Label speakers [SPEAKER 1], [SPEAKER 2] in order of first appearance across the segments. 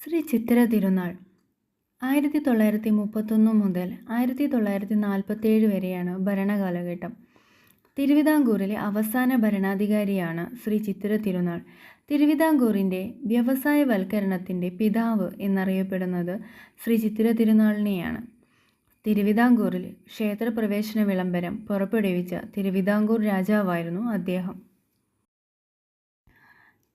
[SPEAKER 1] ശ്രീ ചിത്തിര തിരുനാൾ ആയിരത്തി തൊള്ളായിരത്തി മുപ്പത്തൊന്ന് മുതൽ ആയിരത്തി തൊള്ളായിരത്തി നാൽപ്പത്തേഴ് വരെയാണ് ഭരണകാലഘട്ടം. തിരുവിതാംകൂറിലെ അവസാന ഭരണാധികാരിയാണ് ശ്രീ ചിത്തിര തിരുനാൾ തിരുവിതാംകൂറിന്റെ വ്യവസായവൽക്കരണത്തിന്റെ പിതാവ് എന്നറിയപ്പെടുന്നത് ശ്രീ ചിത്തിര തിരുനാളിനെയാണ് തിരുവിതാംകൂറിൽ ക്ഷേത്രപ്രവേശന വിളംബരം പുറപ്പെടുവിച്ച തിരുവിതാംകൂർ രാജാവായിരുന്നു അദ്ദേഹം.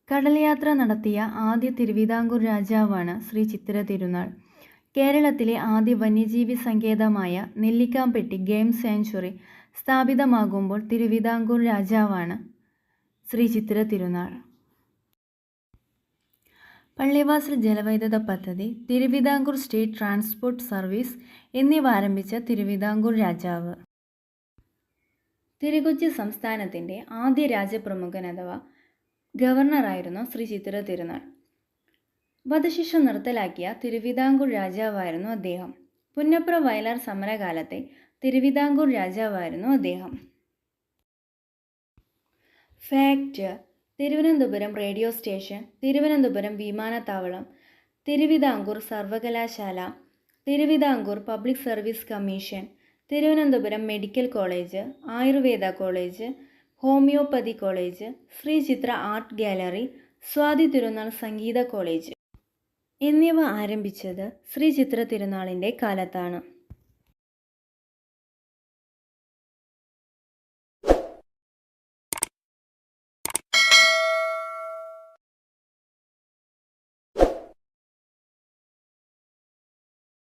[SPEAKER 1] കടൽ യാത്ര നടത്തിയ ആദ്യ തിരുവിതാംകൂർ രാജാവാണ് ശ്രീ ചിത്തിര തിരുനാൾ. കേരളത്തിലെ ആദ്യ വന്യജീവി സങ്കേതമായ നെല്ലിക്കാംപെട്ടി ഗെയിം സാങ്ച്വറി സ്ഥാപിതമാകുമ്പോൾ തിരുവിതാംകൂർ രാജാവാണ് ശ്രീ ചിത്തിര തിരുനാൾ. പള്ളിവാസൽ ജലവൈദ്യുത പദ്ധതി തിരുവിതാംകൂർ സ്റ്റേറ്റ് ട്രാൻസ്പോർട്ട് സർവീസ് എന്നിവ ആരംഭിച്ച തിരുവിതാംകൂർ രാജാവ്. തിരുകൊച്ചി സംസ്ഥാനത്തിന്റെ ആദ്യ രാജപ്രമുഖൻ അഥവാ ഗവർണറായിരുന്നു ശ്രീ ചിത്തിര തിരുനാൾ. വധശിക്ഷ നിർത്തലാക്കിയ തിരുവിതാംകൂർ രാജാവായിരുന്നു അദ്ദേഹം. പുന്നപ്ര വയലാർ സമരകാലത്തെ തിരുവിതാംകൂർ രാജാവായിരുന്നു അദ്ദേഹം. Fact Thiruvananthapuram radio station Thiruvananthapuram വിമാനത്താവളം തിരുവിതാംകൂർ സർവകലാശാല Thiruvithamkoor public service commission Thiruvananthapuram medical college Ayurveda college homoeopathy college Sree Chithra art gallery Swathi Thirunal സംഗീത കോളേജ്. എന്നിവ ആരംഭിച്ചത് ശ്രീ ചിത്ര തിരുനാളിന്റെ കാലത്താണ്.